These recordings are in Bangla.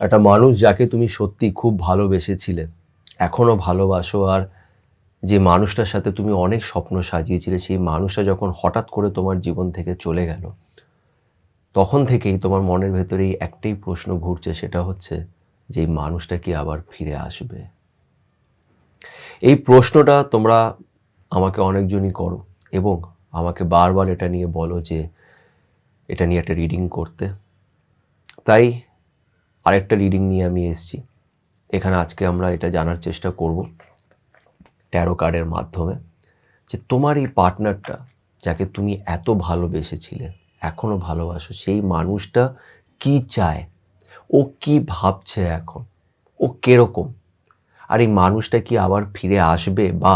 একটা মানুষ যাকে তুমি সত্যি খুব ভালোবেসেছিলে এখনও ভালোবাসো, আর যে মানুষটার সাথে তুমি অনেক স্বপ্ন সাজিয়েছিলে, সেই মানুষটা যখন হঠাৎ করে তোমার জীবন থেকে চলে গেল, তখন থেকেই তোমার মনের ভেতরেই একটাই প্রশ্ন ঘুরছে, সেটা হচ্ছে যে এই মানুষটা কি আবার ফিরে আসবে? এই প্রশ্নটা তোমরা আমাকে অনেকজনই করো এবং আমাকে বারবার এটা নিয়ে বলো যে এটা নিয়ে একটা রিডিং করতে। তাই আরেকটা রিডিং নিয়ে আমি এসেছি। এখানে আজকে আমরা এটা জানার চেষ্টা করব ট্যারো কার্ডের মাধ্যমে যে তোমার এই পার্টনারটা যাকে তুমি এত ভালোবেসেছিলে এখনও ভালোবাসো, সেই মানুষটা কি চায়? ও কি ভাবছে এখন? ও কীরকম? আর এই মানুষটা কি আবার ফিরে আসবে বা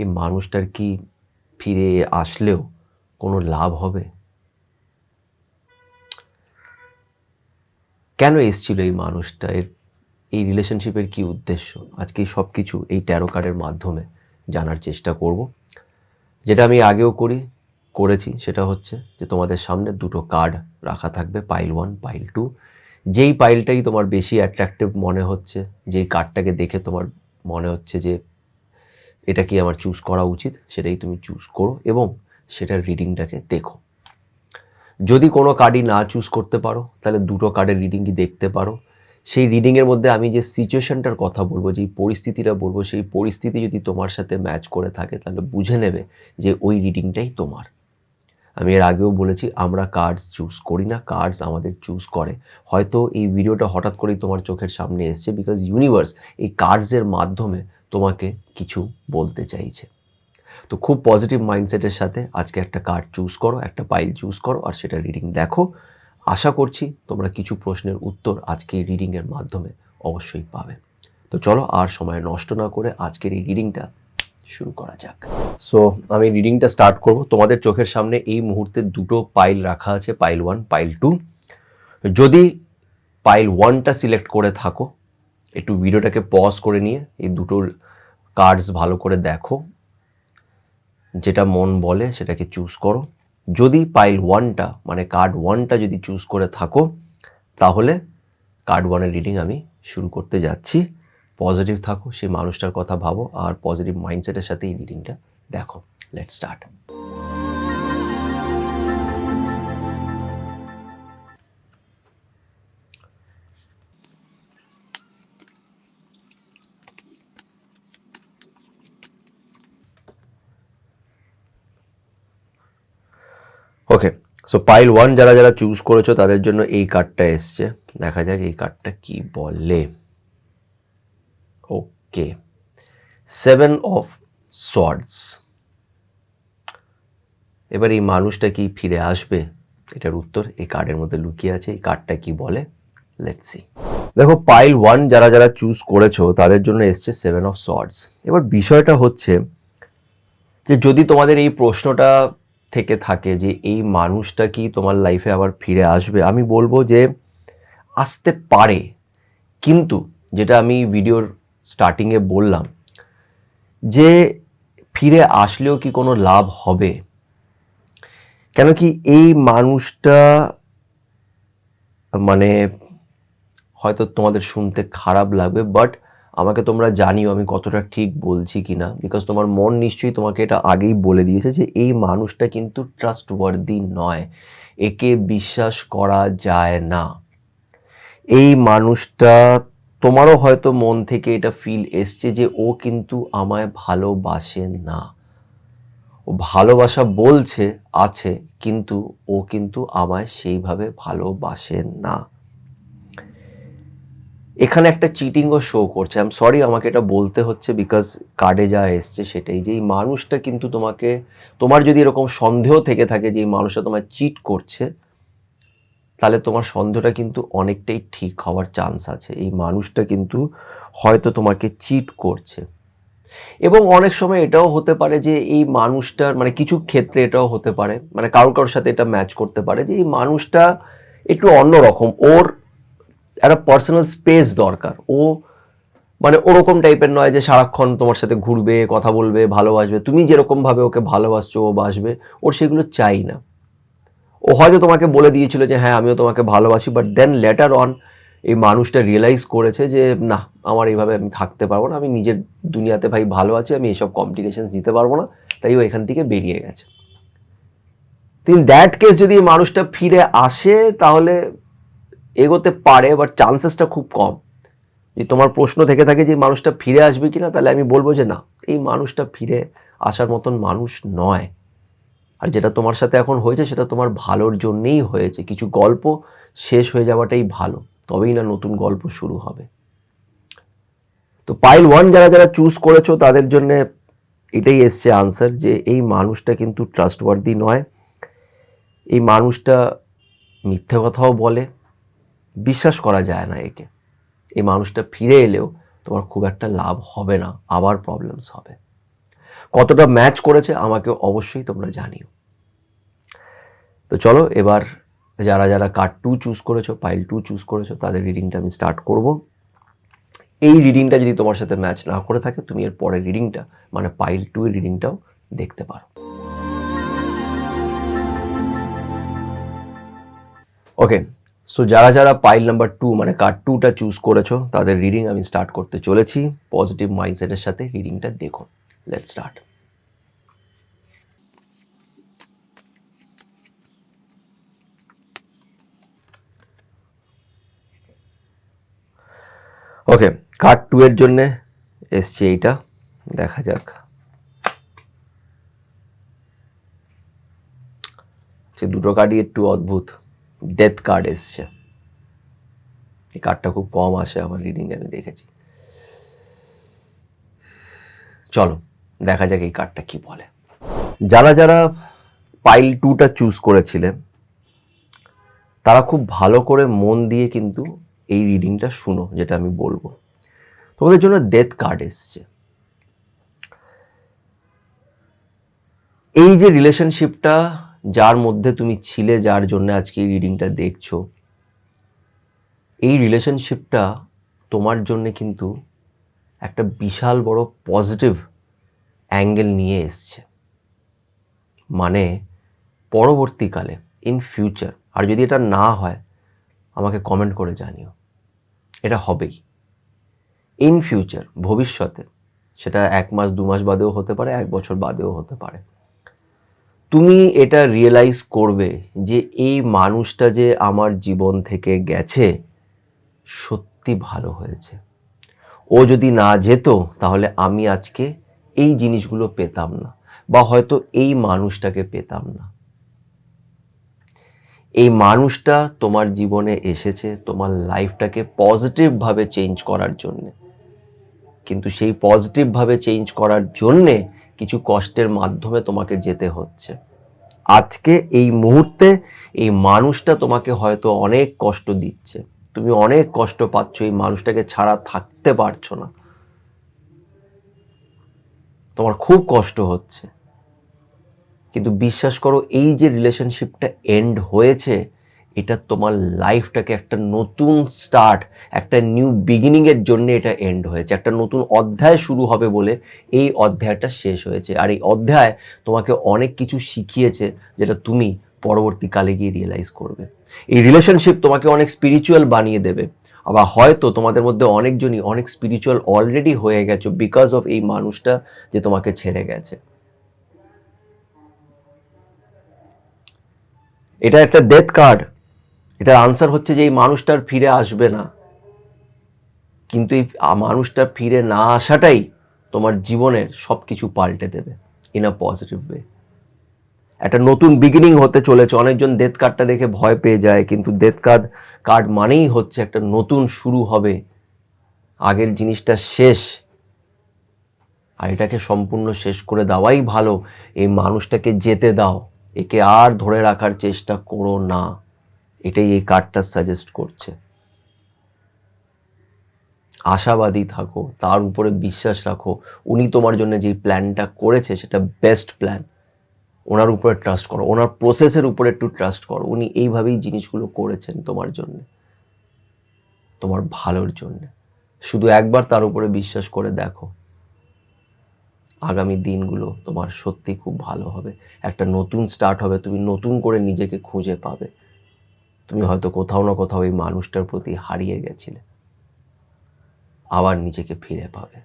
এই মানুষটার কি ফিরে আসলেও কোনো লাভ হবে? কেন এসছিল এই মানুষটা? এর, এই রিলেশনশিপের কি উদ্দেশ্য? আজকে সব কিছু এই ট্যারো কার্ডের মাধ্যমে জানার চেষ্টা করব। যেটা আমি আগেও করি, করেছি, সেটা হচ্ছে যে তোমাদের সামনে দুটো কার্ড রাখা থাকবে পাইল ওয়ান পাইল টু যেই পাইলটাই তোমার বেশি অ্যাট্রাকটিভ মনে হচ্ছে, যেই কার্ডটাকে দেখে তোমার মনে হচ্ছে যে এটা কি আমার চুজ করা উচিত, সেটাই তুমি চুজ করো এবং সেটার রিডিংটাকে দেখো। যদি কোনো কার্ডই না চুজ করতে পারো, তাহলে দুটো কার্ডের রিডিংই দেখতে পারো। সেই রিডিংয়ের মধ্যে আমি যে সিচুয়েশনটার কথা বলব, যেই পরিস্থিতিটা বলব, সেই পরিস্থিতি যদি তোমার সাথে ম্যাচ করে থাকে, তাহলে বুঝে নেবে যে ওই রিডিংটাই তোমার। আমি এর আগেও বলেছি, আমরা কার্ডস চুজ করি না কার্ডস আমাদের চুজ করে। হয়তো এই ভিডিওটা হঠাৎ করেই তোমার চোখের সামনে এসছে বিকজ ইউনিভার্স এই কার্ডসের মাধ্যমে তোমাকে কিছু বলতে চাইছে। তো খুব পজিটিভ মাইন্ডসেটের সাথে আজকে একটা কার্ড চুজ করো, একটা পাইল চুজ করো আর সেটা রিডিং দেখো। আশা করছি তোমরা কিছু প্রশ্নের উত্তর আজকে এই রিডিংয়ের মাধ্যমে অবশ্যই পাবে। তো চলো আর সময় নষ্ট না করে আজকের এই রিডিংটা শুরু করা যাক। সো আমি রিডিংটা স্টার্ট করব। তোমাদের চোখের সামনে এই মুহূর্তে দুটো পাইল রাখা আছে পাইল ওয়ান পাইল টু যদি পাইল ওয়ানটা সিলেক্ট করে থাকো, একটু ভিডিওটাকে পজ করে নিয়ে এই দুটোর কার্ডস ভালো করে দেখো। যেটা মন বলে সেটাকে চুজ করো। যদি পাইল ওয়ানটা মানে কার্ড ওয়ানটা যদি চুজ করে থাকো, তাহলে কার্ড ওয়ানের রিডিং আমি শুরু করতে যাচ্ছি। পজিটিভ থাকো, সেই মানুষটার কথা ভাবো, আর পজিটিভ মাইন্ডসেটের সাথে এই রিডিংটা দেখো। Let start okay so pile one যারা যারা চুজ করেছ, তাদের জন্য এই কার্ডটা এসছে। দেখা যাক এই কার্ডটা কি বলে। ওকে সেভেন অফ সোয়ার্ডস এবার এই মানুষটা কি ফিরে আসবে? এটার উত্তর এই কার্ডের মধ্যে লুকিয়ে আছে। এই কার্ডটা কি বলে? লেটস সি দেখো পাইল ওয়ান যারা যারা চুজ করেছ, তাদের জন্য এসছে সেভেন অফ সোয়ার্ডস এবার বিষয়টা হচ্ছে যে যদি তোমাদের এই প্রশ্নটা থেকে থাকে যে এই মানুষটা কি তোমার লাইফে আবার ফিরে আসবে? আমি বলব যে আসতে পারে। কিন্তু যেটা আমি ভিডিওর স্টার্টিংয়ে বললাম, যে ফিরে আসলেও কি কোনো লাভ হবে? কেন কি এই মানুষটা মানে হয়তো তোমাদের শুনতে খারাপ লাগবে বাট আমাকে তোমরা জানিও আমি কতটা ঠিক বলছি কি না বিকজ তোমার মন নিশ্চয়ই তোমাকে এটা আগেই বলে দিয়েছে যে এই মানুষটা কিন্তু ট্রাস্টওয়ার্দি নয়। একে বিশ্বাস করা যায় না। এই মানুষটা, তোমারও হয়তো মন থেকে এটা ফিল এসছে যে ও কিন্তু আমায় ভালোবাসে না। ও ভালোবাসা বলছে, আছে, কিন্তু ও কিন্তু আমায় সেইভাবে ভালোবাসে না। এখানে একটা চিটিংও শো করছে। আই সরি আমাকে এটা বলতে হচ্ছে বিকজ কার্ডে যা এসছে সেটাই যে এই মানুষটা কিন্তু তোমাকে, তোমার যদি এরকম সন্দেহ থেকে থাকে যে এই মানুষটা তোমায় চিট করছে, তাহলে তোমার সন্দেহটা কিন্তু অনেকটাই ঠিক হওয়ার চান্স আছে। এই মানুষটা কিন্তু হয়তো তোমাকে চিট করছে। এবং অনেক সময় এটাও হতে পারে যে এই মানুষটার মানে কিছু ক্ষেত্রে এটাও হতে পারে মানে কারোর কারোর সাথে এটা ম্যাচ করতে পারে যে এই মানুষটা একটু অন্যরকম। ওর একটা পার্সোনাল স্পেস দরকার। ও মানে ওরকম টাইপের নয় যে সারাক্ষণ তোমার সাথে ঘুরবে, কথা বলবে, ভালোবাসবে। তুমি যেরকমভাবে ওকে ভালোবাসছো, ও বাসবে, ওর সেগুলো চাই না। ও হয়তো তোমাকে বলে দিয়েছিল যে হ্যাঁ আমিও তোমাকে ভালোবাসি। বাট দেন লেটার অন এই মানুষটা রিয়েলাইজ করেছে যে, না, আমার এইভাবে আমি থাকতে পারব না। আমি নিজের দুনিয়াতে ভাই ভালো আছি, আমি এইসব কমপ্লিকেশনস দিতে পারব না। তাই ও এখান থেকে বেরিয়ে গেছে। তিন দ্যাট কেস যদি মানুষটা ফিরে আসে, তাহলে এগোতে পারে বাট চান্সেসটা খুব কম। যে তোমার প্রশ্ন থেকে থাকে যে মানুষটা ফিরে আসবে কি না তাহলে আমি বলব যে না, এই মানুষটা ফিরে আসার মতন মানুষ নয়। আর যেটা তোমার সাথে এখন হয়েছে, সেটা তোমার ভালোর জন্যেই হয়েছে। কিছু গল্প শেষ হয়ে যাওয়াটাই ভালো, তবেই না নতুন গল্প শুরু হবে। তো পাইল ওয়ান যারা যারা চুজ করেছ, তাদের জন্যে এটাই এসছে আনসার যে এই মানুষটা কিন্তু ট্রাস্টওয়ার্দি নয়। এই মানুষটা মিথ্যে কথাও বলে বিশ্বাস করা যায় না একে। এই মানুষটা ফিরে এলেও তোমার খুব একটা লাভ হবে না, আবার প্রবলেমস হবে। কতটা ম্যাচ করেছে আমাকে অবশ্যই তোমরা জানিও। তো চলো এবার যারা যারা কার্ড টু চুজ করেছ পাইল টু চুজ করেছ, তাদের রিডিংটা আমি স্টার্ট করব। এই রিডিংটা যদি তোমার সাথে ম্যাচ না করে থাকে, তুমি এর পরের রিডিংটা মানে পাইল টু এর রিডিংটাও দেখতে পারো। ওকে সো যারা যারা পাইল নাম্বার টু মানে কার্ড টুটা চুজ করেছ, তাদের রিডিং আমি স্টার্ট করতে চলেছি। পজিটিভ মাইন্ডসেটের সাথে রিডিংটা দেখো let start okay card two এর জন্য এসছে এইটা। দেখা যাক। সে দুটো কার্ডই একটু অদ্ভুত। ডেথ কার্ড এসছে। এই কার্ডটা খুব কম আসে আমার রিডিং আমি দেখেছি। চলো, দেখা যাক এই কার্ডটা কি বলে। যারা যারা পাইল টুটা চুজ করেছিলে, তারা খুব ভালো করে মন দিয়ে কিন্তু এই রিডিংটা শুনো, যেটা আমি বলব। তোমাদের জন্য ডেথ কার্ড এসছে। এই যে রিলেশনশিপটা যার মধ্যে তুমি ছিলে, যার জন্য আজকে এই রিডিংটা দেখছ। এই রিলেশনশিপটা তোমার জন্য কিন্তু একটা বিশাল বড় পজিটিভ অ্যাঙ্গেল নিয়ে এসছে। মানে পরবর্তীকালে ইন ফিউচার আর যদি এটা না হয়, আমাকে কমেন্ট করে জানিও। এটা হবেই। ইন ফিউচার ভবিষ্যতে, সেটা এক মাস, দু মাস বাদেও হতে পারে, এক বছর বাদেও হতে পারে। তুমি এটা রিয়েলাইজ করবে যে এই মানুষটা যে আমার জীবন থেকে গেছে, সত্যি ভালো হয়েছে। ও যদি না যেত, তাহলে আমি আজকে এই জিনিসগুলো পেতাম না, বা হয়তো এই মানুষটাকে পেতাম না। এই মানুষটা তোমার জীবনে এসেছে, তোমার লাইফটাকে পজিটিভভাবে চেঞ্জ করার জন্যে। কিন্তু সেই পজিটিভভাবে চেঞ্জ করার জন্যে কিছু কষ্টের মাধ্যমে তোমাকে যেতে হচ্ছে। আজকে এই মুহূর্তে এই মানুষটা তোমাকে হয়তো অনেক কষ্ট দিচ্ছে। তুমি অনেক কষ্ট পাচ্ছ, এই মানুষটাকে ছাড়া থাকতে পারছ না। তোমার খুব কষ্ট হচ্ছে। কিন্তু বিশ্বাস করো, এই যে রিলেশনশিপটা এন্ড হয়েছে এটা তোমার লাইফটাকে একটা নতুন স্টার্ট, একটা নিউ বিগিনিংয়ের জন্য এটা এন্ড হয়েছে। একটা নতুন অধ্যায় শুরু হবে বলে এই অধ্যায়টা শেষ হয়েছে। আর এই অধ্যায় তোমাকে অনেক কিছু শিখিয়েছে যেটা তুমি পরবর্তীকালে গিয়ে রিয়েলাইজ করবে। এই রিলেশনশিপ তোমাকে অনেক স্পিরিচুয়াল বানিয়ে দেবে। আবার হয়তো তোমাদের মধ্যে অনেকজনই অনেক স্পিরিচুয়াল অলরেডি হয়ে গেছো বিকজ অফ এই মানুষটা যে তোমাকে ছেড়ে গেছে। এটা একটা ডেথ কার্ড এটার আনসার হচ্ছে যে এই মানুষটার ফিরে আসবে না। কিন্তু এই মানুষটা ফিরে না আসাটাই তোমার জীবনের সব কিছু পাল্টে দেবে ইন আ পজিটিভ ওয়ে একটা নতুন বিগিনিং হতে চলেছে। অনেকজন ডেথ কার্ডটা দেখে ভয় পেয়ে যায়, কিন্তু ডেথ কার্ড কার্ড মানেই হচ্ছে একটা নতুন শুরু হবে। আগের জিনিসটা শেষ। আর এটাকে সম্পূর্ণ শেষ করে দেওয়াই ভালো। এই মানুষটাকে যেতে দাও। একে আর ধরে রাখার চেষ্টা করো না। এটাই এই কার্ডটা সাজেস্ট করছে। আশাবাদী থাকো, তার উপরে বিশ্বাস রাখো। উনি তোমার জন্য যে প্ল্যানটা করেছে, সেটা বেস্ট প্ল্যান ওনার উপরে ট্রাস্ট করো, ওনার প্রসেসের উপরে একটু ট্রাস্ট করো। উনি এইভাবেই জিনিসগুলো করেছেন তোমার জন্য, তোমার ভালোর জন্য। শুধু একবার তার উপরে বিশ্বাস করে দেখো। আগামী দিনগুলো তোমার সত্যি খুব ভালো হবে। একটা নতুন স্টার্ট হবে, তুমি নতুন করে নিজেকে খুঁজে পাবে। তুমি হয়তো কোথাও না কোথাও এই মানুষটার প্রতি হারিয়ে গেছিলে। আবার নিজেকে ফিরে পাবে।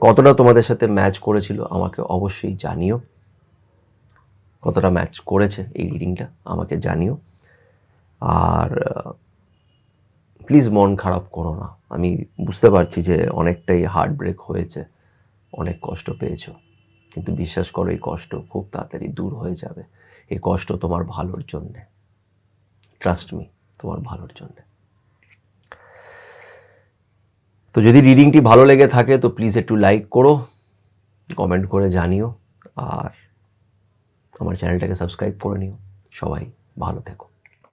কতটা তোমাদের সাথে ম্যাচ করেছিল আমাকে অবশ্যই জানিও। কতটা ম্যাচ করেছে এই রিডিংটা আমাকে জানিও। আর প্লিজ মন খারাপ করো না। আমি বুঝতে পারছি যে অনেকটাই হার্ট ব্রেক হয়েছে, অনেক কষ্ট পেয়েছ। কিন্তু বিশ্বাস করো, এই কষ্ট খুব তাড়াতাড়ি দূর হয়ে যাবে। এই কষ্ট তোমার ভালোর জন্যে। ট্রাস্ট মি তোমার ভালোর জন্য। তো যদি রিডিংটি ভালো লেগে থাকে, তো প্লিজ একটু লাইক করো কমেন্ট করে জানিও, আর আমার চ্যানেলটাকে সাবস্ক্রাইব করে নিও। সবাই ভালো থেকো।